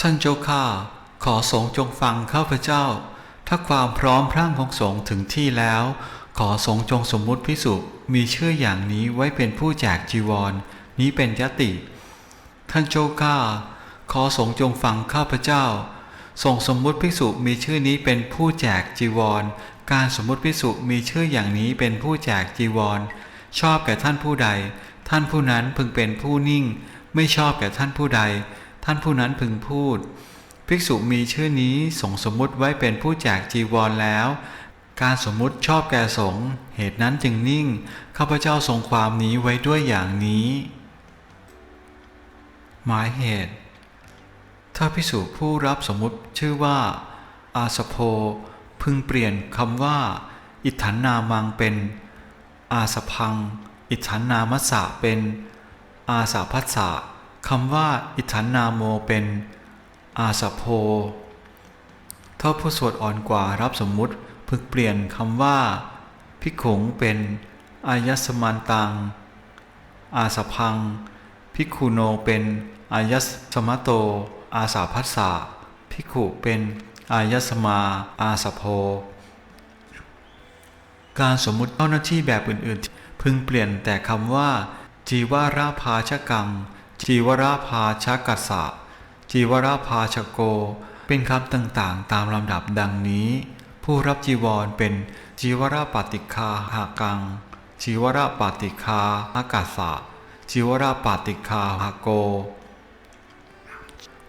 ท่านเจ้าข้าขอสงฆ์จงฟังข้าพเจ้า ถ้าความพร้อมพรั่งของสงฆ์ถึงที่แล้ว ขอสงฆ์จงสมมุติพิสุมีชื่ออย่างนี้ไว้เป็นผู้แจกจีวรนี้เป็นยติ ท่านเจ้าข้าขอสงฆ์จงฟังข้าพเจ้าทรงสมมุติภิกษุมีชื่อนี้เป็นผู้แจกจีวร การสมมุติภิกษุมีชื่ออย่างนี้เป็นผู้แจกจีวร ชอบแก่ท่านผู้ใด ท่านผู้นั้นพึงเป็นผู้นิ่ง ไม่ชอบแก่ท่านผู้ใด ท่านผู้นั้นพึงพูด ภิกษุมีชื่อนี้สงสมมุติไว้เป็นผู้แจกจีวรแล้ว การสมมุติชอบแก่สงเหตุนั้นจึงนิ่ง ข้าพเจ้าทรงความนี้ไว้ด้วยอย่างนี้ หมายเหตุ ถ้าพิสูจผู้รับสมมุติชื่อว่า อาสโพพึงเปลี่ยนคำว่า อิฐานนามังเป็น อาสพัง อิฐานนามัสสะเป็น อาสาพัสสะ คำว่าอิฐานนาโมเป็นอาสโพถ้าผู้สวดอ่อนกว่ารับสมมุติพึงเปลี่ยนคำว่า พิกขุงเป็นอายสมันตัง อาสพัง พิกุโนเป็นอายสสมโต อาสาพัสสะพิกขุเป็นอายสมาอาสโพการสมมุติเจ้าหน้าที่แบบอื่นๆ พึงเปลี่ยนแต่คำว่า จีวาราภาชกัง จีวราภาชกัสสะจีวราภาชโก เป็นคำต่างๆ ตามลำดับดังนี้ ผู้รับจีวรเป็นจีวราปฏิคาหากังจีวราปฏิคาอากาสะจีวราปฏิคาหาโก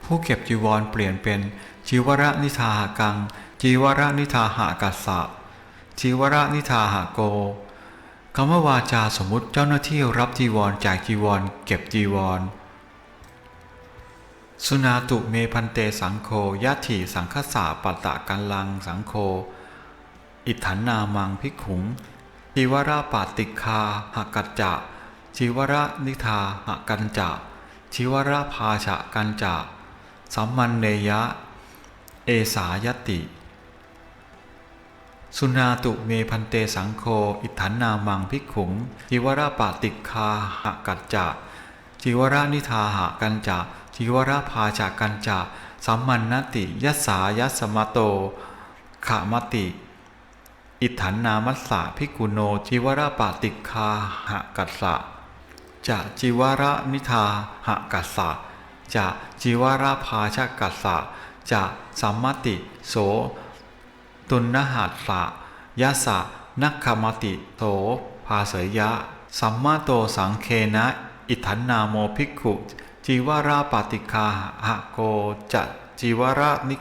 ผู้เก็บจีวรเปลี่ยนเป็นจีวรนิทาหากังจีวรนิทาหากัสสะจีวรนิทาหาโกคำว่าวาจาสมมติเจ้าหน้าที่รับจีวรจากจีวร เก็บจีวร สุนาตุเมพันเตสังโฆยะถิสังคสาปัตตะกันลังสังโฆอิฐานนามังพิกขุงจีวราปาติคาหกัจจะจีวระนิทาหกันจะจีวราภาชะกันจะสัมมันเนยะ เอสายติ สุนาตุเมพันเตสังโฆอิฐานนามังพิกขุงจีวราปาติคาหกัจจะจีวรานิทาหกันจะ จีวราภาชะกันจะสัมมันนติยัสสายัสมโตขามติ อิฐานนามัสสะพิกุโนจิวราปาติคาหะกัสสะจะจิวระนิทาหะกัสสะจะจิวราภาชะกัสสะจะสัมมติโส ตุนนหัสสะยะสะนักขมติโสภาเสยยะ สัมมาโตสังเคนะ อิทันนาโมภิกขุ จีวราปาติคาหะโกจะจีวรานิ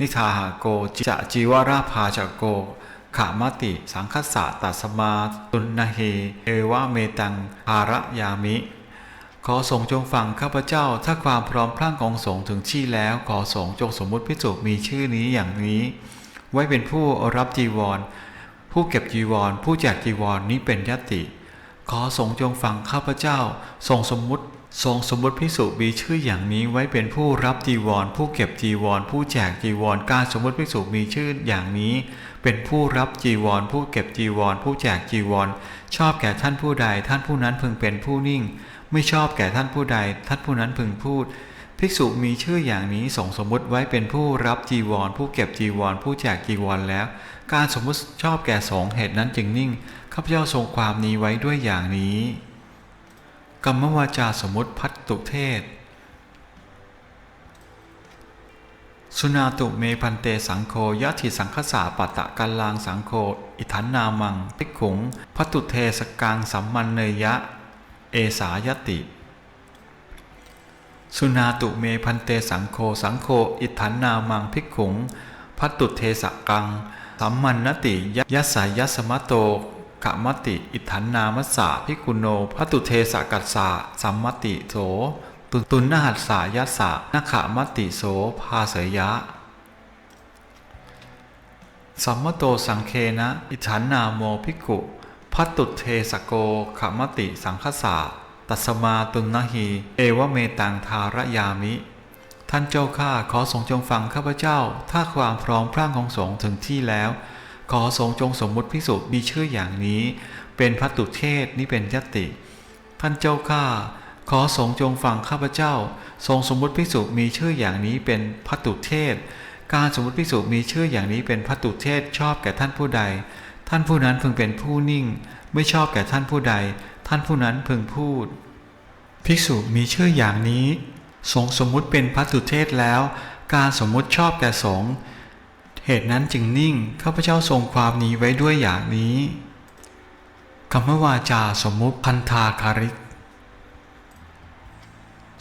นิทาหะโกจะจีวราภาชะโกขามติ สังคสะตัสมาตุนนเฮเอวะเมตังภาระยามิ ขอสงจงฟังข้าพเจ้า ถ้าความพร้อมพรั่งของสงฆ์ถึงที่แล้ว ขอสงจงสมมุติพิจุมีชื่อนี้อย่างนี้ ไว้เป็นผู้รับจีวร ผู้เก็บจีวร ผู้แจกจีวรนี้เป็นยติ ขอสงจงฟังข้าพเจ้าทรงสมมุติ ทรงสมมุติพิสุมีชื่ออย่างนี้ไว้เป็นผู้รับจีวร ผู้เก็บจีวร ผู้แจกจีวรการสมมุติพิสุมีชื่ออย่างนี้ เป็นผู้รับจีวร ผู้เก็บจีวร ผู้แจกจีวร ชอบแก่ท่านผู้ใด ท่านผู้นั้นพึงเป็นผู้นิ่ง ไม่ชอบแก่ท่านผู้ใด ท่านผู้นั้นพึงพูด ภิกษุมีชื่ออย่างนี้ส่งสมมุติไว้เป็นผู้รับจีวร ผู้เก็บจีวร ผู้แจกจีวรแล้ว การสมมุติชอบแก่สองเหตุนั้นจึงนิ่งข้าพเจ้าทรงความนี้ไว้ด้วยอย่างนี้ กรรมวาจาสมมุติพัตตุเทศ สุนาตุเมพันเตสังโฆยะถิสังคสาปตะกัลลางสังโฆอิทันนามังพิกขุงพัตตุเทสกังสัมมันเนยะ เอสายติ สุนาตุเมพันเตสังโฆสังโฆอิทันนามังพิกขุงพัตตุเทสกัง สัมมันนติยัสสายัสมะโต ขมติอิทันนามัสสะพิกุโนพัตตุเทสกัสสะสัมมติโสตุตุนนหัสสายัสสะนขมติโสภาเสยยะ สัมมโตสังเคนะ อิฐานนาโมภิกุพัตตุเทสโกขมติสังคสะตัสมาตุนนหีเอวเมตังทารยามิ ท่านเจ้าข้าขอทรงจงฟังข้าพเจ้า ถ้าความพร้อมพร่างของสงถึงที่แล้ว ขอทรงจงสมมุติพิสุมีชื่ออย่างนี้ เป็นพัตตุเทศนี้เป็นยติ ท่านเจ้าข้าขอทรงจงฟังข้าพเจ้า ทรงสมมุติพิสุมีชื่ออย่างนี้เป็นพัตตุเทศ การสมมติพิสุมีชื่ออย่างนี้เป็นพัตตุเทศชอบแก่ท่านผู้ใด ท่านผู้นั้นพึงเป็นผู้นิ่ง ไม่ชอบแก่ท่านผู้ใด ท่านผู้นั้นพึงพูด ภิกษุมีชื่ออย่างนี้ สงสมมุติเป็นพัตตุเทศแล้ว การสมมุติชอบแก่สง เหตุนั้นจึงนิ่งข้าพเจ้าทรงความนี้ไว้ด้วยอย่างนี้คำวาจาสมมุติพันธาคาริก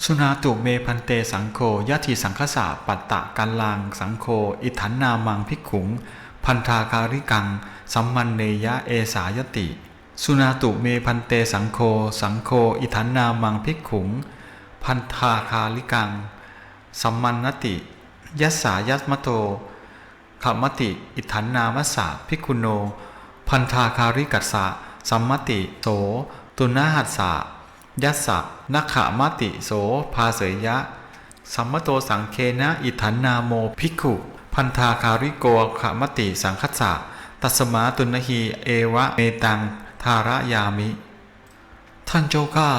สุนาตุเมพันเตสังโฆยะถิสังคสะปัตตะกัลลังสังโฆอิทันนามังพิกขุง พันธาคาริกัง สัมมันเนยะเอสายติ สุนาตุเมพันเตสังโฆสังโฆอิทันนามังพิกขุง พันธาคาริกัง สัมมันนติยัสสายัสมะโต ขมติ อิทันนามสสะพิกุโน พันธาคาริกัสสะสัมมติโส ตุนาหัสสะยัสสะนักขามติโส ภาเสยยะ สัมมโตสังเคนะ อิทันนาโมภิกขุ พันธาคาริโกขามติสังคัสสะตัสมาตุนหีเอวะเมตัง ทารยามิ ท่านเจ้าข้า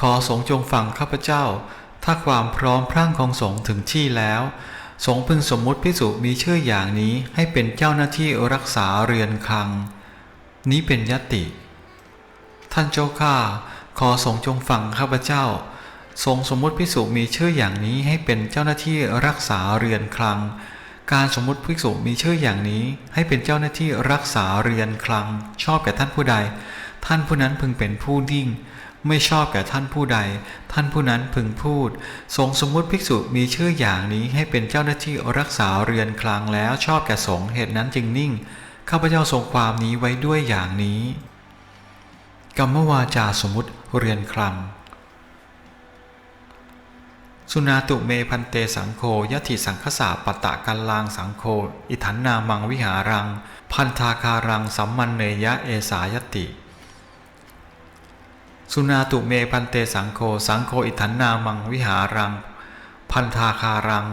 ขอสงฆ์จงฟังข้าพเจ้า ถ้าความพร้อมพรั่งของสงฆ์ถึงที่แล้ว สงฆ์พึงสมมุติพิสุมีชื่ออย่างนี้ให้เป็นเจ้าหน้าที่รักษาเรือนคลัง นี้เป็นยติ ท่านเจ้าข้าขอสงฆ์จงฟังข้าพเจ้า ทรงสมมุติภิกษุมีชื่ออย่างนี้ให้เป็นเจ้าหน้าที่รักษาเรือนคลัง การสมมุติภิกษุมีชื่ออย่างนี้ให้เป็นเจ้าหน้าที่รักษาเรือนคลัง ชอบแก่ท่านผู้ใด ท่านผู้นั้นพึงเป็นผู้นิ่ง ไม่ชอบแก่ท่านผู้ใด ท่านผู้นั้นพึงพูดทรงสมมุติภิกษุมีชื่ออย่างนี้ให้เป็นเจ้าหน้าที่รักษาเรือนคลังแล้วชอบแก่สงเหตุนั้นจึงนิ่ง ข้าพเจ้าทรงความนี้ไว้ด้วยอย่างนี้ กรรมวาจาสมมติเรือนคลัง สุนาตุเมพันเตสังโฆยะถิสังคสาปตะกัลลางสังโฆอิทันนามังวิหารัง พันธาคารังสัมมันเนยะเอสายติ สุนาตุเมพันเตสังโฆสังโฆอิทันนามังวิหารัง พันธาคารัง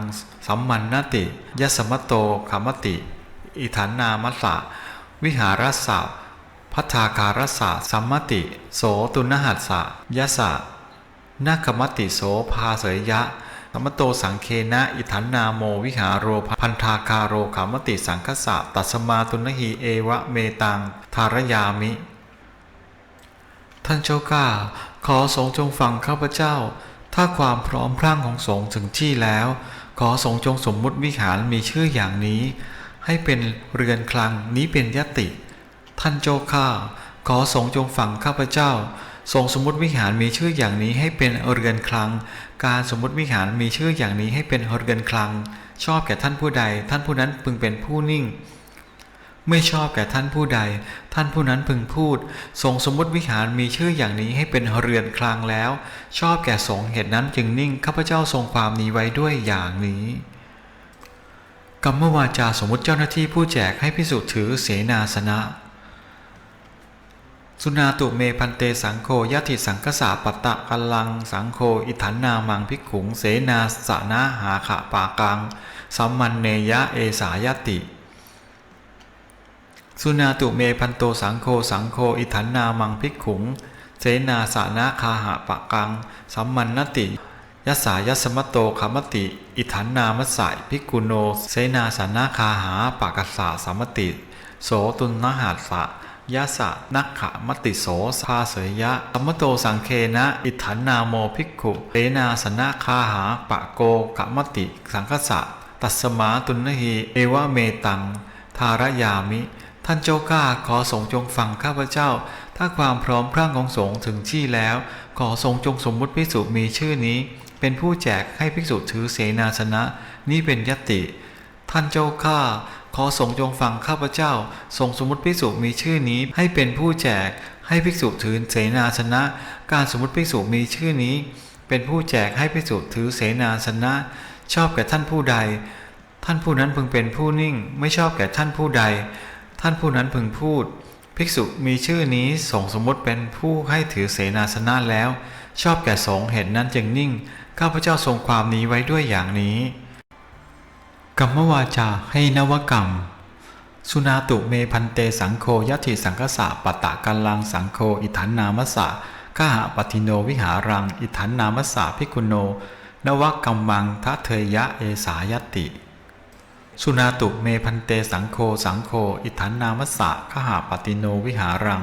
สัมมันนติยสมโตขมติ อิทันนามัสสะวิหารัสสะพัทธาคารสะสัมมติ โสตุนหัสสะยะสะนาคมติโสภาเสยยะสมมโตสังเคนะอิทันนาโมวิหารโรพันธาคาโรขามติสังคสะตัสมาตุนหีเอวะเมตังทารยามิ ท่านเจ้าข้าขอสงฆ์จงฟังข้าพเจ้า ถ้าความพร้อมพรั่งของสงฆ์ถึงที่แล้ว ขอสงฆ์จงสมมุติวิหารมีชื่ออย่างนี้ ให้เป็นเรือนคลังนี้เป็นยติ ท่านเจ้าข้าขอสงฆ์จงฟังข้าพเจ้าทรงสมมติวิหารมีชื่ออย่างนี้ให้เป็นเรือนคลัง การสมมติวิหารมีชื่ออย่างนี้ให้เป็นเรือนคลัง ชอบแก่ท่านผู้ใด ท่านผู้นั้นพึงเป็นผู้นิ่ง ไม่ชอบแก่ท่านผู้ใด ท่านผู้นั้นพึงพูด ทรงสมมติวิหารมีชื่ออย่างนี้ให้เป็นเรือนคลังแล้ว ชอบแก่สงเหตุนั้นจึงนิ่งข้าพเจ้าทรงความนี้ไว้ด้วยอย่างนี้กรรมวาจาสมมติเจ้าหน้าที่ผู้แจกให้พิสุถือเสนาสนะ สุนาตุเมพันเตสังโฆยะถิสังคสาปตะกัลลัง สังโฆอิทันนามังพิกขุง เสนาสนะหาขะปากัง สัมมันเนยะเอสายติ สุนาตุเมพันโตสังโฆสังโฆอิทันนามังพิกขุง เสนาสานะคาหะปะกัง สัมมันนติยัสสายสมโตขมติ อิทันนามัสสายพิกุโน เสนาสานะคาหาปะกัสสะสัมติ โสตุนนหัสสะยะสะนักขะมติโสภาเสยยะสมมโตสังเคนะ อิทันนาโมภิกขุเตนาสนะคาหาปะโกกะมติ สังคสะ ตัสมาตุนหีเอวะเมตัง ทารยามิ ท่านเจ้าข้าขอสงจงฟังข้าพเจ้า ถ้าความพร้อมพรั่งของสงถึงที่แล้ว ขอทรงจงสมมุติภิกษุมีชื่อนี้ เป็นผู้แจกให้ภิกษุถือเสนาสนะ นี่เป็นยติ ท่านเจ้าข้าขอสงจงฟังข้าพเจ้าทรงสมมติภิกษุมีชื่อนี้ให้เป็นผู้แจก ให้ภิกษุถือเสนาสนะ การสมมติภิกษุมีชื่อนี้ เป็นผู้แจกให้ภิกษุถือเสนาสนะ ชอบแก่ท่านผู้ใด ท่านผู้นั้นพึงเป็นผู้นิ่งไม่ชอบแก่ท่านผู้ใด ท่านผู้นั้นพึงพูด ภิกษุมีชื่อนี้ส่งสมมติเป็นผู้ให้ถือเสนาสนะแล้ว ชอบแก่สงเหตุนั้นจึงนิ่ง ข้าพเจ้าทรงความนี้ไว้ด้วยอย่างนี้ กรรมวาจาให้นวกรรม สุนาตุเมพันเตสังโฆยัติสังคสะปะตะกัลลังสังโฆอิทันนามสะกหะปฏิโนวิหารัง อิทันนามสะพิกุโน นวกรรมังทะเทยะเอสายติ สุนาตุเมพันเตสังโฆสังโฆอิทันนามัสะขหาปฏิโนวิหารัง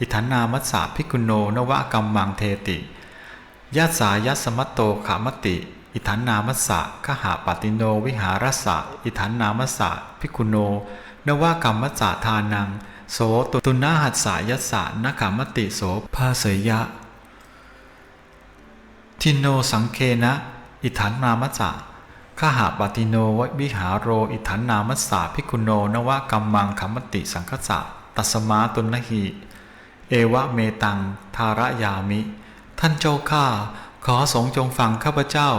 อิทันนามัสะพิกุโนนวะกรรมังเทติยัสสายัสมัตโตขามติ อิทันนามัสะขหาปฏิโนวิหารสะอิทันนามัสะพิกุโนนวากรรมสะทานัง โสตุตุนาหัสสายัสสะนขามติโสภาเสยะ ทินโนสังเคนะ อิทันนามสะ ขหาปฏิโนววิหาโรอิทันนามสาพิกุโนนวกัมมังคัมติสังคสะตัสมาตุนหิเอวะเมตัง ทารยามิ ท่านเจ้าข้า ขอสงจงฟังข้าพเจ้า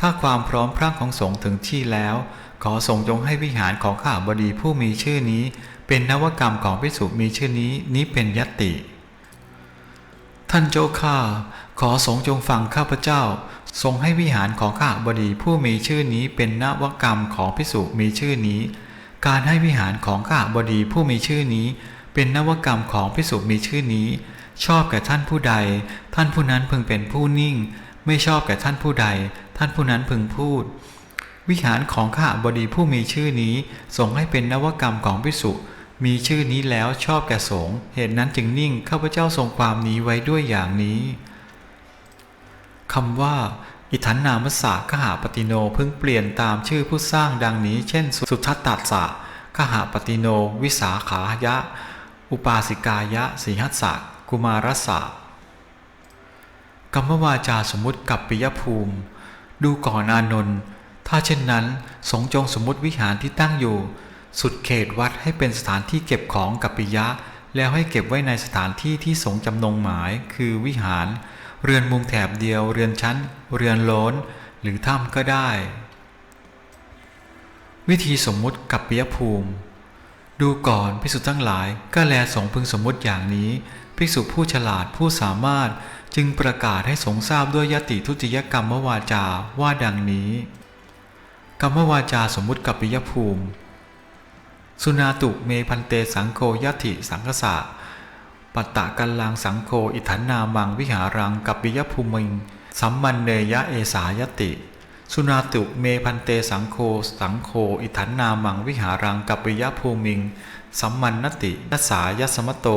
ถ้าความพร้อมพรั่งของสงถึงที่แล้ว ขอสงจงให้วิหารของข้าบดีผู้มีชื่อนี้ เป็นนวกรรมของพิสุมีชื่อนี้นี้เป็นยตติท่านเจ้าข้า ขอสงฆ์จงฟังข้าพเจ้า ทรงให้วิหารของข้าบดีผู้มีชื่อนี้เป็นนวกรรมของพิสุมีชื่อนี้ การให้วิหารของข้าบดีผู้มีชื่อนี้ เป็นนวกรรมของพิสุมีชื่อนี้ ชอบแก่ท่านผู้ใด ท่านผู้นั้นพึงเป็นผู้นิ่ง ไม่ชอบแก่ท่านผู้ใด ท่านผู้นั้นพึงพูด วิหารของข้าบดีผู้มีชื่อนี้ทรงให้เป็นนวกรรมของพิสุมีชื่อนี้แล้วชอบแก่สงเหตุนั้นจึงนิ่งข้าพเจ้าทรงความนี้ไว้ด้วยอย่างนี้ คำว่า อิทันนามสะขหาปฏิโนเพิ่งเปลี่ยนตามชื่อผู้สร้างดังนี้ เช่น สุทัตตัสสะขหาปฏิโน วิสาขายะ อุปาสิกายะสีหัสสะกุมารสะกรรมวาจาสมมุติกับปิยภูมิ ดูก่อนอานนท์ถ้าเช่นนั้น สงจงสมมติวิหารที่ตั้งอยู่ สุดเขตวัดให้เป็นสถานที่เก็บของกับปิยะ แล้วให้เก็บไว้ในสถานที่ที่สงจำนงหมาย คือวิหาร เรือนมุงแถบเดียว เรือนชั้น เรือนโล้นหรือถ้ำก็ได้ วิธีสมมุติกับปิยภูมิ ดูก่อนภิกษุทั้งหลายก็แลสงพึงสมมุติอย่างนี้ภิกษุผู้ฉลาดผู้สามารถจึงประกาศให้สงทราบด้วยยติทุติยกรรมวาจาว่าดังนี้ กรรมวาจาสมมุติกับปิยภูมิ สุนาตุเมพันเตสังโฆยติสังคสะ ปัตตะกัลลังสังโฆอิทันนามังวิหารังกับปิยภูมิง สัมมันเนยะเอสายติ สุนาตุเมพันเตสังโฆสังโฆอิทันนามังวิหารังกับปิยภูมิง สัมมันนตินัสสายสมโต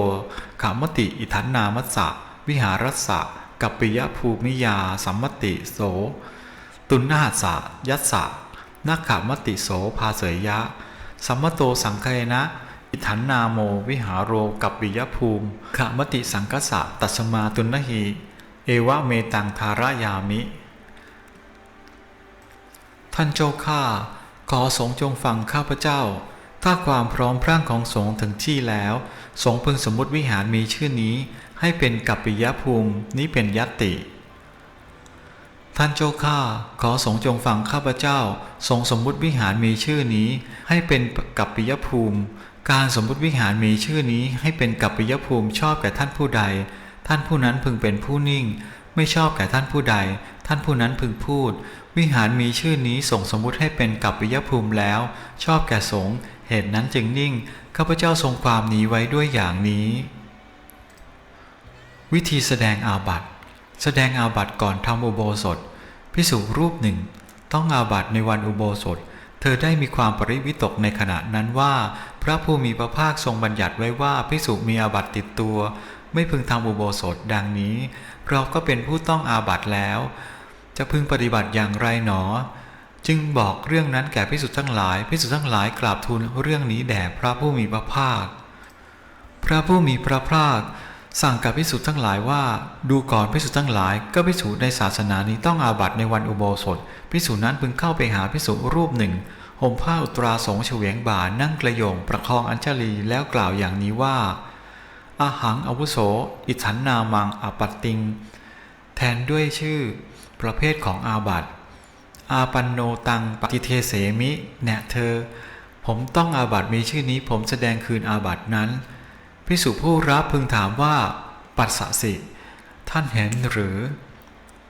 ขามติอิทันนามัสสะวิหารัสสะกับปิยภูมิยาสัมมติโส ตุนนาสะยัสสะนักขามติโสภาเสยยะ สัมมโตสังเคนะ อิทันนาโมวิหารโรกับปิยภูมิขามติสังกสะตัสมาตุนหีเอวะเมตังทารายามิ ท่านเจ้าข้าขอสงฆ์จงฟังข้าพเจ้า ถ้าความพร้อมพรั่งของสงฆ์ถึงที่แล้ว สงฆ์พึงสมมติวิหารมีชื่อนี้ ให้เป็นกัปปิยภูมินี้เป็นยัตติ ท่านเจ้าข้าขอสงฆ์จงฟังข้าพเจ้าทรงสมมติวิหารมีชื่อนี้ ให้เป็นกัปปิยภูมิ การสมมุติวิหารมีชื่อนี้ให้เป็นกัปปิยภูมิชอบแก่ท่านผู้ใด ท่านผู้นั้นพึงเป็นผู้นิ่ง ไม่ชอบแก่ท่านผู้ใด ท่านผู้นั้นพึงพูด วิหารมีชื่อนี้ส่งสมมุติให้เป็นกัปปิยภูมิแล้ว ชอบแก่สงฆ์เหตุนั้นจึงนิ่งข้าพเจ้าทรงความนี้ไว้ด้วยอย่างนี้ วิธีแสดงอาบัตแสดงอาบัตก่อนทำอุโบสถพิสุรูปหนึ่ง ต้องอาบัตในวันอุโบสถ เธอได้มีความปริวิตกในขณะนั้นว่า พระผู้มีพระภาคทรงบัญญัติไว้ว่าพิสุมีอาบัติติดตัว ไม่พึงทำอุโบสถดังนี้ เราก็เป็นผู้ต้องอาบัติแล้ว จะพึงปฏิบัติอย่างไรหนอ จึงบอกเรื่องนั้นแก่พิสุทั้งหลายพิสุทั้งหลายกราบทูลเรื่องนี้แด่พระผู้มีพระภาค พระผู้มีพระภาค สั่งกับพิสุทั้งหลายว่า ดูก่อนพิสุทั้งหลาย ก็พิสุในศาสนานี้ต้องอาบัติในวันอุโบสถพิสุนั้นพึงเข้าไปหาพิสุรูปหนึ่งห่มผ้าอุตราสงเฉวียงบ่านั่งกระโยงประคองอัญชลีแล้วกล่าวอย่างนี้ว่าอาหังอวุโส อิฉันนามังอปัตติง แทนด้วยชื่อ ประเภทของอาบัติอาปันโนตังปฏิเทเสมิแน่เธอ ผมต้องอาบัติมีชื่อนี้ผมแสดงคืนอาบัตินั้น พิสุผู้รับพึงถามว่าปัสสะสิ ท่านเห็นหรือ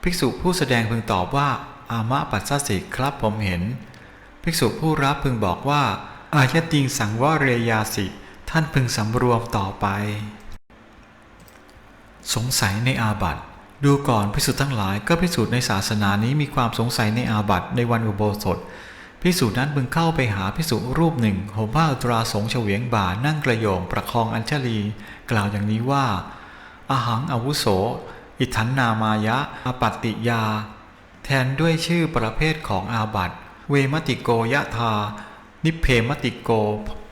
ภิกษุผู้แสดงพึงตอบว่า อามะปัสสสิครับผมเห็น ภิกษุผู้รับพึงบอกว่า อายติงสังวเรยาสิ ท่านพึงสำรวมต่อไป สงสัยในอาบัติดูก่อนภิกษุทั้งหลายก็ภิกษุในศาสนานี้มีความสงสัยในอาบัติในวันอุโบสถ ภิกษุนั้นพึงเข้าไปหาภิกษุรูปหนึ่งห่มผ้าอุตราสงเฉวียงบ่านั่งกระโยงประคองอัญชลี กล่าวอย่างนี้ว่าอาหังอาวุโส อิทันนามายะอปัตติยา แทนด้วยชื่อประเภทของอาบัติเวมติโกยะธานิเพมติโก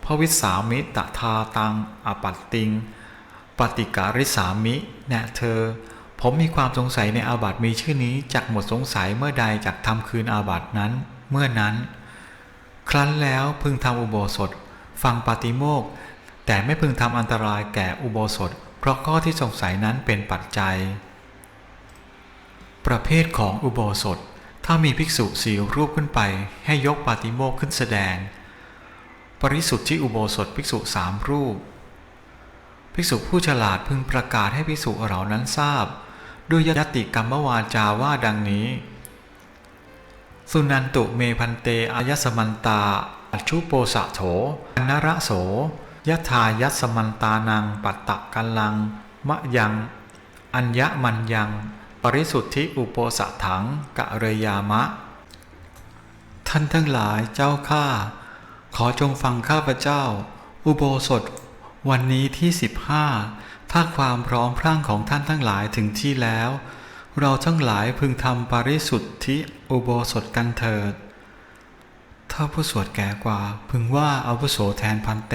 ภวิสามิตทาตังอปัตติง ปฏิการิสามิแน่เธอ ผมมีความสงสัยในอาบัติมีชื่อนี้จากหมดสงสัยเมื่อใดจากทำคืนอาบัตินั้น เมื่อนั้น ครั้นแล้วพึงทำอุโบสถ ฟังปาติโมกแต่ไม่พึงทำอันตรายแก่อุโบสถ เพราะข้อที่สงสัยนั้นเป็นปัจจัย ประเภทของอุโบสถ ถ้ามีภิกษุสี่รูปขึ้นไป ให้ยกปาติโมกขึ้นแสดง ปริสุทธิอุโบสถภิกษุสามรูป ภิกษุผู้ฉลาดพึงประกาศให้ภิกษุเหล่านั้นทราบ ด้วยยติกรรมวาจาว่าดังนี้ สุนันตุเมพันเตอายสมันตาอัชุโปสะโถอนระโสยะทายัสมันตานังปัตตะกัลลัง มะยัง อัญญมันยัง ปริสุทธิอุโปสะถังกะเรยามะ ท่านทั้งหลายเจ้าข้าขอจงฟังข้าพเจ้า อุโบสถ วันนี้ที่สิบห้าถ้าความพร้อมพรั่งของท่านทั้งหลายถึงที่แล้ว เราทั้งหลายพึงทำปริสุทธิอุโบสถกันเถิด ถ้าผู้สวดแก่กว่า พึงว่าอาวุโสแทนพันเต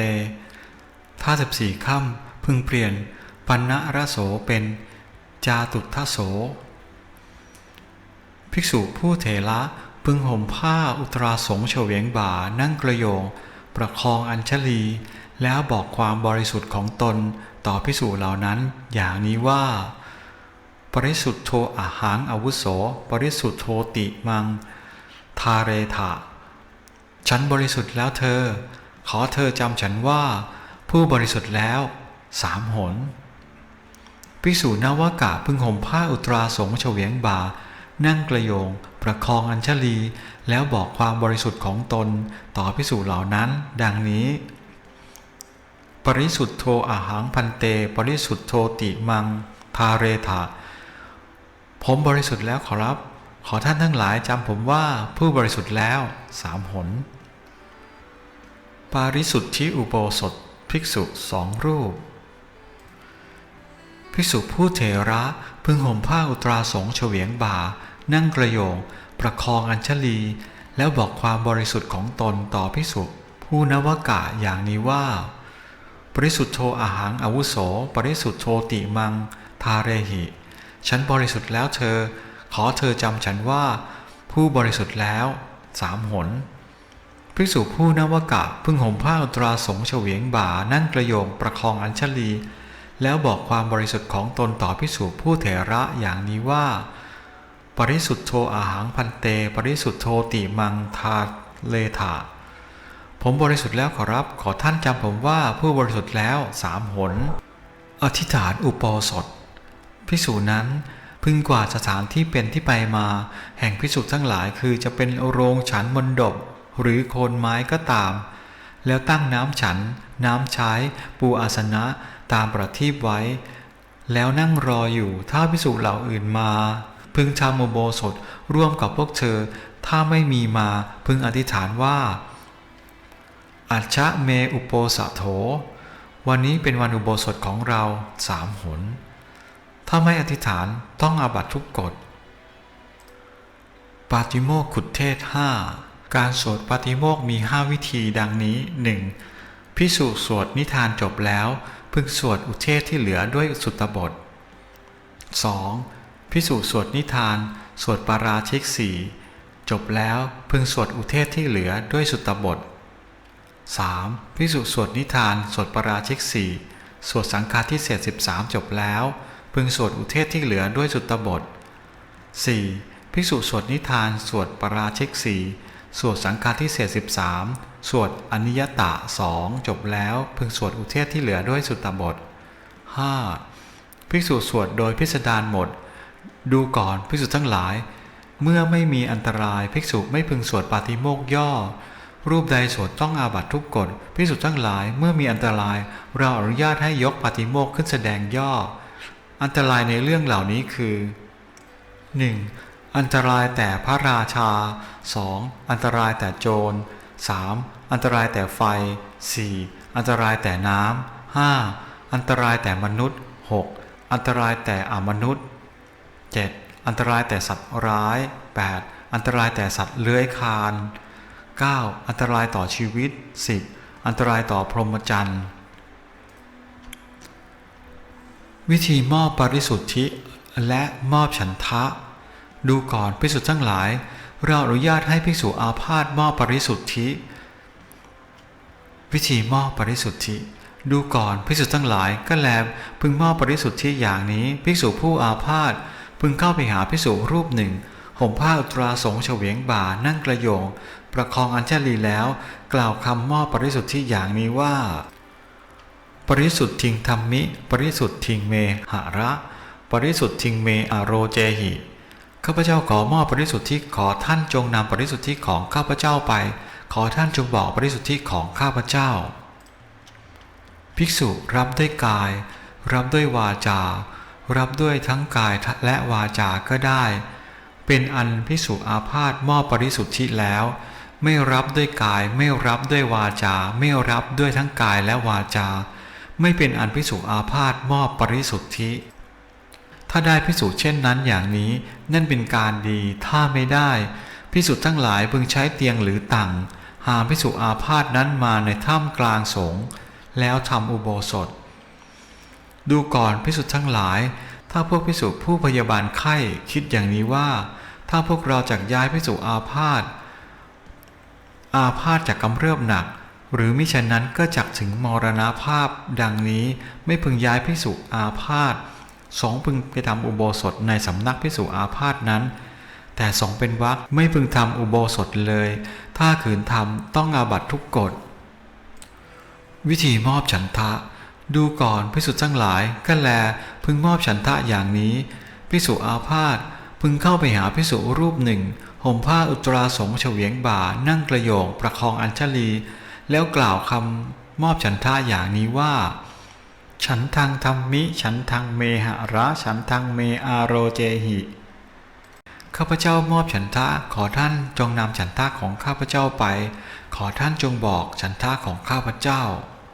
ถ้าสิบสี่ค่ำพึงเปลี่ยนปันนะระโสเป็นจาตุทะโส ภิกษุผู้เถระพึงห่มผ้าอุตราสงเฉวียงบ่านั่งกระโยง ประคองอัญชลี แล้วบอกความบริสุทธิ์ของตนต่อภิกษุเหล่านั้นอย่างนี้ว่า ริสุทธโธอาหังอาวุโส ปริสุทธโธติมัง ทาเรถะฉันบริสุทธิ์แล้วเธอ ขอเธอจำฉันว่า ผู้บริสุทธิ์แล้วสามหนภิกษุนวากะพึงห่มผ้าอุตราสงฆ์เฉวียงบ่านั่งกระโยง ประคองอัญชลี แล้วบอกความบริสุทธิ์ของตน ต่อภิกษุเหล่านั้น ดังนี้ ปริสุทธโธอาหังพันเต ปริสุทธโธติมัง ทาเรถะ ผมบริสุทธิ์แล้วขอรับ ขอท่านทั้งหลายจำผมว่าผู้บริสุทธิ์แล้วสามหน ปาริสุทธิอุโบสถภิกษุสองรูป ภิกษุผู้เถระพึงห่มผ้าอุตราสงเฉวียงบ่า นั่งกระโยง ประคองอัญชลี แล้วบอกความบริสุทธิ์ของตนต่อภิกษุ ผู้นวกะอย่างนี้ว่า ปริสุทธโธอาหังอาวุโส ปริสุทธโธติมัง ทาเรหิ ฉันบริสุทธิ์แล้วเธอ ขอเธอจำฉันว่า ผู้บริสุทธิ์แล้วสามหนภิกษุผู้นวากะพึ่งห่มผ้าอุตราสงเฉวียงบ่านั่งกระโยงประคองอัญชลี แล้วบอกความบริสุทธิ์ของตนต่อภิกษุผู้เถระอย่างนี้ว่า ปริสุทธโธอาหังพันเต ปริสุทธโธติมังทาเลถาผมบริสุทธิ์แล้วขอรับขอท่านจำผมว่าผู้บริสุทธิ์แล้วสามหน อธิษฐานอุปโสถ ภิกษุนั้นพึงกว่าสถานที่เป็นที่ไปมา แห่งภิกษุทั้งหลายคือจะเป็นโรงฉันมนดบ หรือโคนไม้ก็ตาม แล้วตั้งน้ำฉัน น้ำใช้ ปูอาสนะตามประทีปไว้ แล้วนั่งรออยู่ถ้าภิกษุเหล่าอื่นมา พึงทำอุโบสถร่วมกับพวกเธอ ถ้าไม่มีมาพึงอธิษฐานว่าอัจฉะเมอุโปสะโถ วันนี้เป็นวันอุโบสถของเราสามหน ถ้าไม่อธิษฐานต้องอาบัตทุกกฎ ปาติโมกขุดเทศห้าการสวดปาติโมกมีห้าวิธีดังนี้หนึ่งพิสุสวดนิทานจบแล้ว พึงสวดอุเทศที่เหลือด้วยสุตตบท 2. พิสุสวดนิทาน สวดปาราชิกสี่จบแล้วพึงสวดอุเทศที่เหลือด้วยสุตตบท 3. พิสุสวดนิทาน สวดปาราชิกสี่สวดสังฆาทิเศษ13 จบแล้ว พึงสวดอุเทศที่เหลือด้วยสุตตบท 4. ภิกษุสวดนิทาน สวดปราชิกสี่สวดสังฆาทิเศษ13 สวดอนิยตะสองจบแล้ว พึงสวดอุเทศที่เหลือด้วยสุตตบท 5. ภิกษุสวดโดยพิสดารหมด ดูก่อนภิกษุทั้งหลาย เมื่อไม่มีอันตรายภิกษุไม่พึงสวดปาติโมกย่อ รูปใดสวดต้องอาบัตทุกกฎภิกษุทั้งหลายเมื่อมีอันตราย เราอนุญาตให้ยกปาติโมกขึ้นแสดงย่อ อันตรายในเรื่องเหล่านี้คือ 1. อันตรายแต่พระราชา 2. อันตรายแต่โจร 3. อันตรายแต่ไฟ 4. อันตรายแต่น้ำ 5. อันตรายแต่มนุษย์ 6. อันตรายแต่อมนุษย์ 7. อันตรายแต่สัตว์ร้าย 8. อันตรายแต่สัตว์เลื้อยคลาน 9. อันตรายต่อชีวิต 10. อันตรายต่อพรหมจรรย์ วิธีมอบปริสุทธิและมอบฉันทะ ดูก่อนภิกษุทั้งหลาย เราอนุญาตให้ภิกษุอาพาธมอบปริสุทธิ วิธีมอบปริสุทธิ ดูก่อนภิกษุทั้งหลายก็แลพึงมอบปริสุทธิอย่างนี้ภิกษุผู้อาพาธพึงเข้าไปหาภิกษุรูปหนึ่งห่มผ้าอุตราสงเฉวียงบ่านั่งกระโยง ประคองอัญชลีแล้ว กล่าวคำมอบปริสุทธิอย่างนี้ว่า ปริสุทธิงธรรมิ ปริสุทธิงเมหะระ ปริสุทธิงเมอโรเจหิข้าพเจ้าขอมอบปริสุทธิขอท่านจงนำปริสุทธิของข้าพเจ้าไป ขอท่านจงบอกปริสุทธิของข้าพเจ้า ภิกษุรับด้วยกาย รับด้วยวาจา รับด้วยทั้งกายและวาจาก็ได้ เป็นอันภิกษุอาพาธมอบปริสุทธิแล้ว ไม่รับด้วยกาย ไม่รับด้วยวาจา ไม่รับด้วยทั้งกายและวาจา ไม่เป็นอันภิกษุอาพาธมอบปริสุทธิ ถ้าได้พิสูจน์เช่นนั้นอย่างนี้นั่นเป็นการดีถ้าไม่ได้พิสูจน์ทั้งหลายพึงใช้เตียงหรือตังหาพิสูจอาพาธนั้นมาในถ้ำกลางสงแล้วทำอุโบสถ ดูก่อนพิสุทธ์ทั้งหลาย ถ้าพวกพิสุผู้พยาบาลไข้คิดอย่างนี้ว่า ถ้าพวกเราจากย้ายพิสุอาพาธอาพาธจากกำเริบหนัก หรือมิฉะนั้นก็จักถึงมรณภาพดังนี้ไม่พึงย้ายพิสุอาพาธสองพึงไปทำอุโบสถในสำนักพิสุอาพาธนั้น แต่สองเป็นวักไม่พึงทำอุโบสถเลย ถ้าขืนทำต้องอาบัตทุกกฎ วิธีมอบฉันทะ ดูก่อนพิสุทั้งหลายก็แลพึงมอบฉันทะอย่างนี้พิสุอาพาธพึงเข้าไปหาพิสุรูปหนึ่งห่มผ้าอุตราสงเฉวียงบ่านั่งกระโยงประคองอัญชลี แล้วกล่าวคำมอบฉันทะอย่างนี้ว่า ฉันทางธรรมิ ฉันทางเมหะระฉันทางเมอาโรเจหิข้าพเจ้ามอบฉันทะขอท่านจงนำฉันทะของข้าพเจ้าไป ขอท่านจงบอกฉันทะของข้าพเจ้า